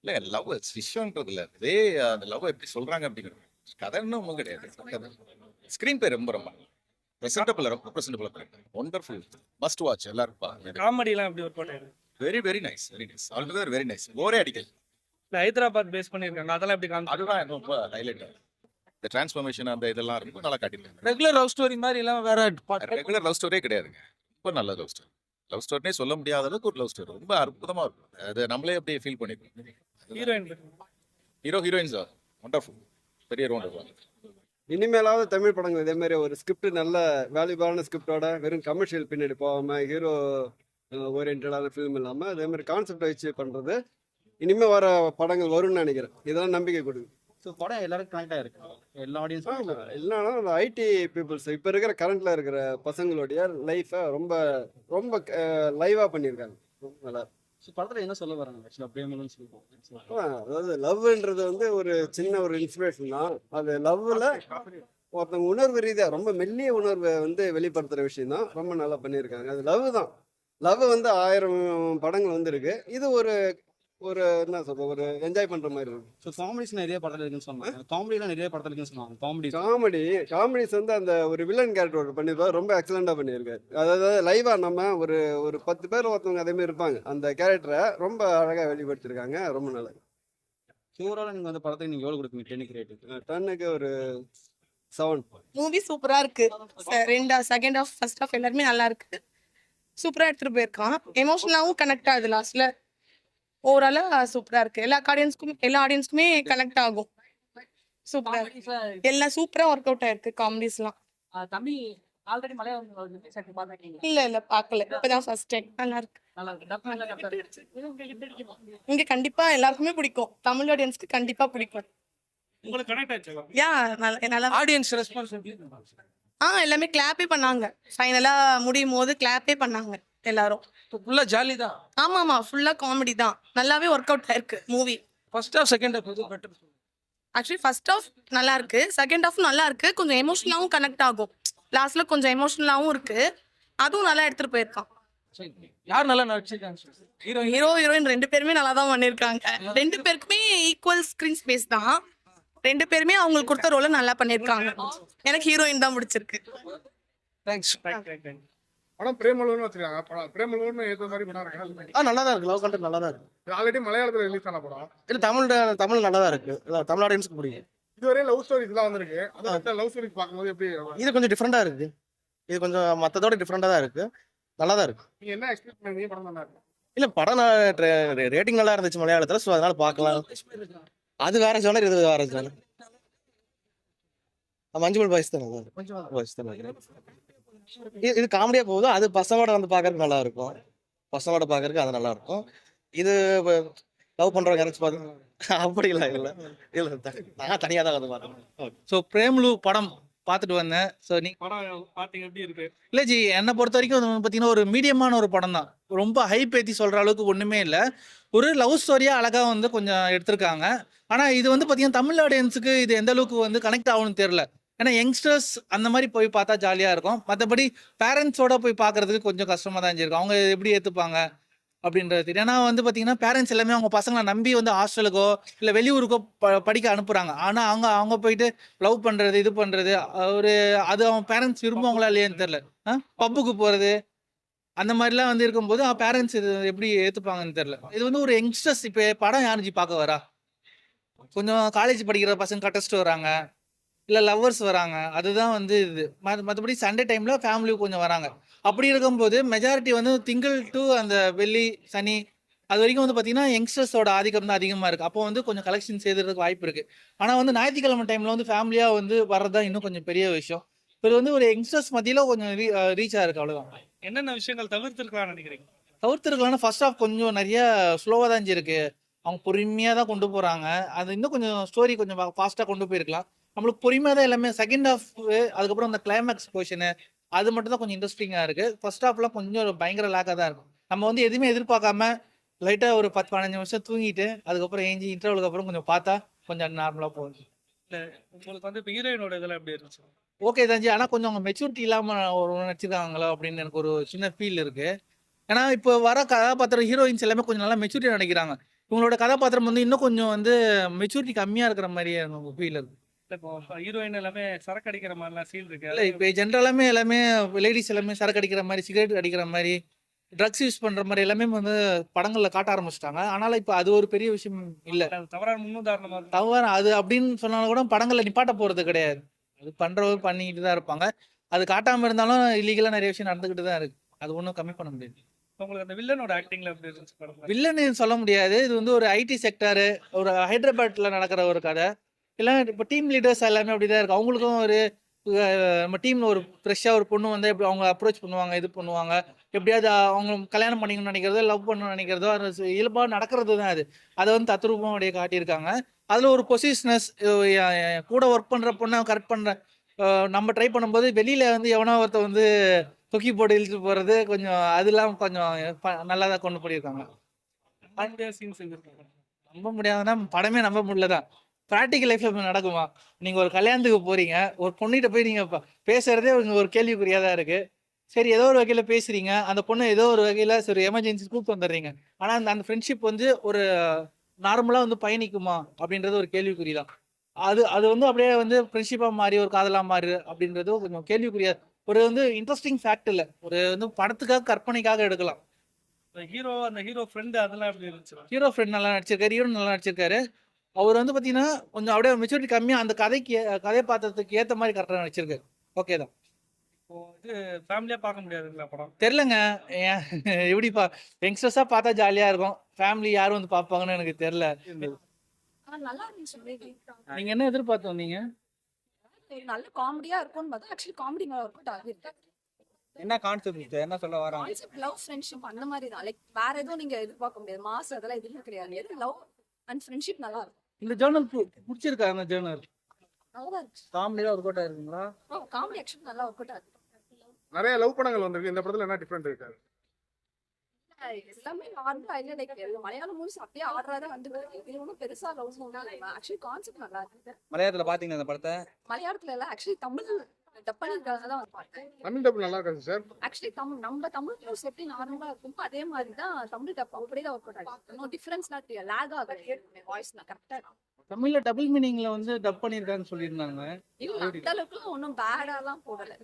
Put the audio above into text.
இல்ல லவ் விஷயம்ன்றது இல்ல. இதே அந்த லவ் எப்படி சொல்றாங்க அப்படிங்கிறது. கதைன்னு ஒன்றும் கிடையாது. கதை ஸ்க்ரீன் பே ரொம்ப. ரொம்ப ப்ரெசென்டபிள் ரொம்ப ப்ரெசென்டபிள் ஒண்டர்ஃபுல் மஸ்ட் வாட்ச் எல்லாரும் காமெடிலாம் எப்படி ஒர்க் பண்ணிருக்கு very very nice very nice altogether very nice போரே அடிக்கல. ஹைதராபாத் பேஸ் பண்ணியிருக்காங்க. அதெல்லாம் எப்படி காமிச்சு அதுதான் ரொம்ப ஹைலைட் இந்த டிரான்ஸ்ஃபர்மேஷன் அந்த இதெல்லாம் ரொம்ப நல்லா காட்டியிருக்காங்க. ரெகுலர் லவ் ஸ்டோரி மாதிரி எல்லாம் வேற ரெகுலர் லவ் ஸ்டோரியே கிடையாதுங்க. ரொம்ப நல்ல லவ் ஸ்டோரி லவ் ஸ்டோரினே சொல்ல முடியாத அளவுக்கு ஒரு லவ் ஸ்டோரி. ரொம்ப அற்புதமா இருக்கும். அது நம்மளே அப்படியே ஃபீல் பண்ணிப்போம் ஹீரோயின் ஹீரோ ஹீரோயின்ஸ் ஒண்டர்ஃபுல் பெரிய ஒண்டர்ஃபுல் இனிமேலாவது தமிழ் படங்கள் இதே மாதிரி ஒரு ஸ்கிரிப்ட் நல்ல வேல்யூபான ஸ்கிரிப்டோட வெறும் கமர்ஷியல் பின்னாடி போகாம ஹீரோ ஓரியன்டான ஃபிலிம் இல்லாம அதே மாதிரி கான்செப்டை வச்சு பண்றது. இனிமே வர படங்கள் வரும்னு நினைக்கிறேன். இதெல்லாம் நம்பிக்கை கொடுக்குது ஸோ படம் எல்லாருக்கும் கனெக்ட் ஆயிருக்கு. எல்லா ஆடியன்ஸும் இல்லைன்னா அந்த ஐடி பீப்புள்ஸ் இப்போ இருக்கிற கரண்ட்ல இருக்கிற பசங்களுடைய லைஃபை ரொம்ப ரொம்ப லைவா பண்ணியிருக்காங்க. ரொம்ப நல்லா. ஸோ படத்தில் என்ன சொல்ல வராங்க? ஆக்சுவலாக பிரேமலன்னு சொல்லுவோம் அதாவது லவ்ன்றது வந்து ஒரு சின்ன ஒரு இன்ஸ்பிரேஷன் தான். அது லவ்ல ஒருத்தவங்க உணர்வு ரீதியா ரொம்ப மெல்லிய உணர்வை வந்து வெளிப்படுத்துற விஷயம் தான். ரொம்ப நல்லா பண்ணியிருக்காங்க. அது லவ் தான். லவ் வந்து ஆயிரம் படங்கள் வந்திருக்கு. இது ஒரு ஒரு என்ன சொல்ற ஒரு என்ஜாய் பண்ற மாதிரி இருக்கு ஸோ காமெடிஸ் நிறைய படத்தில் இருக்குன்னு சொன்னாங்க. காமெடிலாம் நிறைய படத்தில் இருக்குன்னு சொன்னாங்க. காமெடி காமெடி காமெடிஸ் வந்து அந்த ஒரு வில்லன் கேரக்டர் பண்ணியிருப்பாரு. ரொம்ப எக்ஸலண்டா பண்ணியிருக்காரு. அதாவது லைவா நம்ம ஒரு ஒரு பத்து பேர் ஒருத்தவங்க அதே மாதிரி இருப்பாங்க. அந்த கேரக்டரை ரொம்ப அழகா வெளிப்படுத்திருக்காங்க. ரொம்ப நல்லா ஓவரால் நீங்கள் வந்து படத்துக்கு நீங்கள் எவ்வளோ கொடுப்பீங்க? டென்னுக்கு ரேட்டு டன்னுக்கு ஒரு செவன் மூவி சூப்பரா இருக்கு. ச- ரெண்டா செகண்ட் ஆஃப் ஃபர்ஸ்ட் ஆஃப் எல்லாருமே நல்லா இருக்கு. சூப்பரா எடுத்துட்டு போயிருக்கான். எமோஷனலாவும் கனெக்ட் ஆகுது லாஸ்ட்ல ஓவராலா சூப்பரா இருக்கு. எல்லா ஆடியன்ஸ்க்கும் எல்லா ஆடியன்ஸ்க்குமே கனெக்ட் ஆகும். சூப்பரா இருக்கு. எல்லாம் சூப்பரா ஒர்க் அவுட் ஆயிருக்கு காமெடிஸ்லாம் தமிழ் ஆல்ரெடி மலையாளம் செட் பார்த்துருக்கீங்க இல்ல இல்ல பார்க்கல. இப்பதான் ஃபர்ஸ்ட் டைம் நல்லா இருக்கு. இங்க கண்டிப்பா எல்லாருக்குமே பிடிக்கும். தமிழ் ஆடியன்ஸ்க்கு கண்டிப்பா பிடிக்கும். உங்களுக்கு கனெக்ட் ஆச்சு யா நல்லா நல்லா ஆடியன்ஸ் ரெஸ்பான்ஸ் ஆ எல்லாமே கிளாப்பே பண்ணாங்க. ஃபைனலா முடியும் போது கிளாப்பே பண்ணாங்க எல்லாரும். ஃபுல்லா ஜாலி தான். ஆமா ஆமா ஃபுல்லா காமெடி தான். நல்லாவே ஒர்க் அவுட் ஆயிருக்கு movie first half second half எது பெட்டர் ஆக்சுவலி ஃபர்ஸ்ட் ஆஃப் நல்லா இருக்கு. செகண்ட் ஆஃப் நல்லா இருக்கு. கொஞ்சம் எமோஷனலாவும் கனெக்ட் ஆகும். லாஸ்ட்ல கொஞ்சம் எமோஷனலாவும் இருக்கு. அதுவும் நல்லா எடுத்துட்டு போயிருக்கான். யார் நல்லா நடிச்சிருக்காங்க ஹீரோ ஹீரோ ஹீரோயின் ரெண்டு பேருமே நல்லா தான் பண்ணியிருக்காங்க ரெண்டு பேருக்குமே ஈக்குவல் ஸ்கிரீன் ஸ்பேஸ் தான். ரெண்டு பேருமே அவங்களுக்கு கொடுத்த ரோலை நல்லா பண்ணியிருக்காங்க எனக்கு ஹீரோயின் தான் பிடிச்சிருக்கு. தேங்க்ஸ் படம் பிரேமலூர்னு வச்சிருக்காங்க படம் பிரேமலூர்னு ஏற்ற மாதிரி படம். இருக்கு ஆ நல்லா தான் இருக்கு. லவ் கண்டென்ட் நல்லா தான் இருக்கு. ஆல்ரெடி மலையாளத்துல ரிலீஸ் ஆன படம். இல்லை தமிழ் தமிழ் நல்லா தான் இருக்கு. இல்ல, தமிழ் ஆடியன்ஸ்க்கு பிடிக்கும். இதுவரை லவ் ஸ்டோரிஸ் எல்லாம் வந்திருக்கு. அதை லவ் ஸ்டோரிஸ் பார்க்கும்போது எப்படி இது கொஞ்சம் டிஃப்ரெண்டாக இருக்கு. இது கொஞ்சம் மற்றதோட டிஃப்ரெண்டாக தான் இருக்கு. நல்லா தான் இருக்கு. நீங்க என்ன எக்ஸ்பெக்ட் பண்ணீங்க? படம் நல்லா இருக்கு? இல்லை படம் ரேட்டிங் நல்லா இருந்துச்சு மலையாளத்தில் ஸோ அதனால பார்க்கலாம். அது வேற ஜோனர் இது வேற ஜோனர் மஞ்சுமல் பாய்ஸ் தான் பாய்ஸ் தான். இது இது காமெடியா போகுது? அது பசங்களோட வந்து பார்க்கறதுக்கு நல்லா இருக்கும் பசங்களோட பார்க்கறதுக்கு அது நல்லா இருக்கும் இது லவ் பண்றவங்க யாராச்சும் பார்த்து அப்படி இல்லை. இல்லை இல்லை நான் தனியாக தான் வந்து பார்த்தேன் ஸோ பிரேம்லு படம் பார்த்துட்டு வந்தேன். ஸோ நீ படம் பாத்தீங்க எப்படி இருக்கு? இல்லை ஜி என்னை பொறுத்த வரைக்கும் அது வந்து பார்த்தீங்கன்னா ஒரு மீடியமான ஒரு படம் தான். ரொம்ப ஹைப் ஏற்றி சொல்கிற அளவுக்கு ஒன்றுமே இல்லை. ஒரு லவ் ஸ்டோரியாக அழகாக வந்து கொஞ்சம் எடுத்திருக்காங்க. ஆனால் இது வந்து பார்த்தீங்கன்னா தமிழ் ஆடியன்ஸுக்கு இது எந்த அளவுக்கு வந்து கனெக்ட் ஆகும்னு தெரில ஏன்னா யங்ஸ்டர்ஸ் அந்த மாதிரி போய் பார்த்தா ஜாலியாக இருக்கும். மற்றபடி பேரண்ட்ஸோட போய் பார்க்கறதுக்கு கொஞ்சம் கஷ்டமாக தான் இருக்கும் அவங்க எப்படி ஏற்றுப்பாங்க அப்படின்றது தெரியும். ஏன்னா வந்து பார்த்தீங்கன்னா பேரண்ட்ஸ் எல்லாமே அவங்க பசங்களை நம்பி வந்து ஹாஸ்டலுக்கோ இல்லை வெளியூருக்கோ ப படிக்க அனுப்புகிறாங்க ஆனால் அவங்க அவங்க போயிட்டு லவ் பண்ணுறது இது பண்ணுறது ஒரு அது அவன் பேரண்ட்ஸ் விரும்புவாங்களா இல்லையான்னு தெரில பப்புக்கு போகிறது அந்த மாதிரிலாம் வந்து இருக்கும்போது அவன் பேரண்ட்ஸ் இது எப்படி ஏற்றுப்பாங்கன்னு தெரில இது வந்து ஒரு யங்ஸ்டர்ஸ் இப்போ படம் யாருஞ்சி பார்க்க வரா? கொஞ்சம் காலேஜ் படிக்கிற பசங்க கட்டஸ்ட்டு வராங்க. இல்லை லவ்வர்ஸ் வராங்க. அதுதான் வந்து இது. மற்றபடி சண்டே டைமில் ஃபேமிலி கொஞ்சம் வராங்க. அப்படி இருக்கும்போது மெஜாரிட்டி வந்து திங்கள் டு அந்த வெள்ளி சனி அது வரைக்கும் வந்து பார்த்தீங்கன்னா யங்ஸ்டர்ஸோட ஆதிக்கம் தான் அதிகமாக இருக்குது அப்போ வந்து கொஞ்சம் கலெக்ஷன் செய்யறதுக்கு வாய்ப்பு இருக்குது ஆனால் வந்து ஞாயிற்றுக்கிழமை டைமில் வந்து ஃபேமிலியாக வந்து வர்றது தான் இன்னும் கொஞ்சம் பெரிய விஷயம். இது வந்து ஒரு யங்ஸ்டர்ஸ் மத்தியில் கொஞ்சம் ரீச் ஆயிருக்கு அவ்வளோதான் என்னென்ன விஷயங்கள் தவிர்த்திருக்கலாம்னு நினைக்கிறீங்க? தவிர்த்துருக்கலாம்னா ஃபர்ஸ்ட் ஆஃப் கொஞ்சம் நிறைய ஸ்லோவாக தான் இருக்கு அவங்க பொறுமையாக தான் கொண்டு போகிறாங்க அது இன்னும் கொஞ்சம் ஸ்டோரி கொஞ்சம் ஃபாஸ்ட்டாக கொண்டு போயிருக்கலாம். நம்மளுக்கு பொறுமையாக தான் எல்லாமே? செகண்ட் ஹாஃப் அதுக்கப்புறம் அந்த கிளைமேக்ஸ் போர்ஷனு அது மட்டும் தான் கொஞ்சம் இன்ட்ரெஸ்டிங்காக இருக்குது ஃபர்ஸ்ட் ஹாஃப்லாம் கொஞ்சம் பயங்கர லேக்காக தான் இருக்கும். நம்ம வந்து எதுவுமே எதிர்பார்க்காம லைட்டாக ஒரு பத்து பதினஞ்சு நிமிஷம் தூங்கிட்டு அதுக்கப்புறம் ஏஞ்சி இன்டர்வலுக்கு அப்புறம் கொஞ்சம் பார்த்தா கொஞ்சம் நார்மலாக போகுது. உங்களுக்கு வந்து ஹீரோயினோட இதெல்லாம் எப்படி இருந்துச்சு? ஓகே தாஞ்சி. ஆனால் கொஞ்சம் அவங்க மெச்சூரிட்டி இல்லாமல் ஒரு நடிச்சிருக்காங்களோ அப்படின்னு எனக்கு ஒரு சின்ன ஃபீல் இருக்கு. ஏன்னா இப்போ வர கதாபாத்திர ஹீரோயின்ஸ் எல்லாமே கொஞ்சம் நல்லா மெச்சூரிட்டி நடிக்கிறாங்க. இவங்களோட கதாபாத்திரம் வந்து இன்னும் கொஞ்சம் வந்து மெச்சூரிட்டி கம்மியா இருக்கிற மாதிரியே இருக்கும் ஃபீல் இருக்கு. இல்ல இப்போ ஹீரோயின் எல்லாமே சரக்கு அடிக்கிற மாதிரிலாம் சீன் இருக்கு. இல்லை இப்போ ஜென்ரலாமே எல்லாமே லேடிஸ் எல்லாமே சரக்கு அடிக்கிற மாதிரி சிகரெட் அடிக்கிற மாதிரி ட்ரக்ஸ் யூஸ் பண்ற மாதிரி எல்லாமே வந்து படங்கள்ல காட்ட ஆரம்பிச்சிட்டாங்க. ஆனாலும் இப்போ அது ஒரு பெரிய விஷயம் இல்லை. தவறான முன்னுதாரணமா தவறு அது அப்படின்னு சொன்னாலும் கூட படங்கள்ல நிப்பாட்ட போறது கிடையாது. அது பண்றவர் பண்ணிக்கிட்டு தான் இருப்பாங்க. அது காட்டாம இருந்தாலும் இல்லீகலா நிறைய விஷயம் நடந்துகிட்டு தான் இருக்கு. அது ஒன்றும் கம்மி பண்ண முடியாது. உங்களுக்கு அந்த வில்லனோட ஆக்டிங்ல எப்படி இருந்துச்சு சொல்ல முடியாது. இது வந்து ஒரு ஐடி செக்டாரு ஒரு ஹைதராபாத்ல நடக்கிற ஒரு கதை. இல்லை இப்போ டீம் லீடர்ஸ் எல்லாமே அப்படிதான் இருக்கு. அவங்களுக்கும் ஒரு நம்ம டீம்ல ஒரு ஃப்ரெஷ்ஷாக ஒரு பொண்ணு வந்து எப்படி அவங்க அப்ரோச் பண்ணுவாங்க இது பண்ணுவாங்க? எப்படியாவது அவங்க கல்யாணம் பண்ணிக்கணும்னு நினைக்கிறதோ லவ் பண்ணணும்னு நினைக்கிறதோ அது இயல்பாக நடக்கிறது தான் அது. அதை வந்து தத்ரூபம் அப்படியே காட்டியிருக்காங்க. அதில் ஒரு பொசிஷனஸ் கூட ஒர்க் பண்ணுற பொண்ணை கரெக்ட் பண்ணுற நம்ம ட்ரை பண்ணும்போது வெளியில் வந்து எவனோ ஒருத்த வந்து தொக்கி போட்டு இழுத்து போகிறது கொஞ்சம் அதெல்லாம் கொஞ்சம் நல்லா தான் கொண்டு போயிருக்காங்க. நம்ப முடியாதுன்னா படமே நம்ப முடியல தான் ப்ராக்டிக்கல் லைஃப்ல நடக்குமா? நீங்க ஒரு கல்யாணத்துக்கு போறீங்க ஒரு பொண்ணிட்ட போய் நீங்க பேசுறதே ஒரு கேள்விக்குறியா தான் இருக்கு. சரி ஏதோ ஒரு வகையில பேசுறீங்க அந்த பொண்ணு ஏதோ ஒரு வகையில சரி எமர்ஜென்சி கூப்பிட்டு வந்துடுறீங்க. ஆனா அந்த அந்த ஃப்ரெண்ட்ஷிப் வந்து ஒரு நார்மலா வந்து பயணிக்குமா? அப்படின்றது ஒரு கேள்விக்குறி தான் அது அது வந்து அப்படியே வந்து ஃப்ரெண்ட்ஷிப்பா மாறி ஒரு காதலா மாறு அப்படின்றது கொஞ்சம் கேள்விக்குறியா ஒரு வந்து இன்ட்ரெஸ்டிங் ஃபேக்ட் இல்ல. ஒரு வந்து படத்துக்காக கற்பனைக்காக எடுக்கலாம். ஹீரோ அந்த ஹீரோ ஃப்ரெண்ட் அதெல்லாம் எப்படி இருந்துச்சு? ஹீரோ ஃப்ரெண்ட் நல்லா நடிச்சிருக்காரு ஹீரோ நல்லா நடிச்சிருக்காரு. அவர் வந்து பார்த்தீங்கன்னா கொஞ்சம் அப்படியே மெச்சூரிட்டி கம்மியாக அந்த கதைக்கு கதை பாத்திரத்துக்கு ஏற்ற மாதிரி கரெக்டாக நடிச்சிருக்காரு. ஓகே தான். இது ஃபேமிலியா பார்க்க முடியாதுங்களா படம்? தெரிலங்க ஏன் எப்படிப்பா யங்ஸ்டர்ஸாக பார்த்தா ஜாலியாக இருக்கும். ஃபேமிலி யாரும் வந்து பார்ப்பாங்கன்னு எனக்கு தெரில. நீங்கள் என்ன எதிர்பார்த்து வந்தீங்க? நல்ல காமெடியா இருக்கும்னு பார்த்தா ஆக்சுவலி காமெடி ஒர்க் என்ன கான்செப்ட் என்ன சொல்ல வராங்க கான்செப்ட் லவ் ஃப்ரெண்ட்ஷிப் அந்த மாதிரி தான். லைக் வேற எதுவும் நீங்க எதிர்பார்க்க முடியாது. மாஸ் அதெல்லாம் எதுவுமே கிடையாது. எது லவ் அண்ட் ஃப்ரெண்ட்ஷிப் நல்லா இருக்கும். இந்த ஜேர்னல் பிடிச்சிருக்கா அந்த ஜேர்னல் காமெடியாக ஒர்க் அவுட் ஆயிருக்குங்களா? காமெடி ஆக்சுவலி நல்லா ஒர்க் அவுட் ஆகுது. நிறைய லவ் படங்கள் வந்திருக்கு. இந்த படத்துல என்ன டிஃப்ரெண்ட் இருக்காது எல்லாமே நார்மலா இல்ல. லைக் மலையாளம் மூவிஸ் அப்படியே ஆர்டரா தான் வந்து இது ஒன்றும் பெருசா லவ் ஆக்சுவலி கான்செப்ட் நல்லா இருக்கு. மலையாளத்துல பாத்தீங்களா அந்த படத்தை? மலையாளத்துல எல்லாம் ஆக்சுவலி தமிழ் டப் பண்ணிருக்காங்க தான் பார்த்தேன் தமிழ் டப் நல்லா இருக்காது சார்? ஆக்சுவலி தமிழ் நம்ம தமிழ் நியூஸ் எப்படி நார்மலா இருக்குமோ. அதே மாதிரி தான் தமிழ் டப் அப்படியே தான் ஒர்க் அவுட் ஆகும் இன்னும் டிஃபரன்ஸ்லாம் தெரியாது. லேக் ஆகாது. வாய்ஸ்லாம் கரெக்டா தமிழில் டபுள் மீனிங்கில் வந்து டப் பண்ணியிருக்கான்னு சொல்லியிருந்தாங்க. இல்ல அந்த அளவுக்கு ஒன்றும் பேடாலாம் போடல.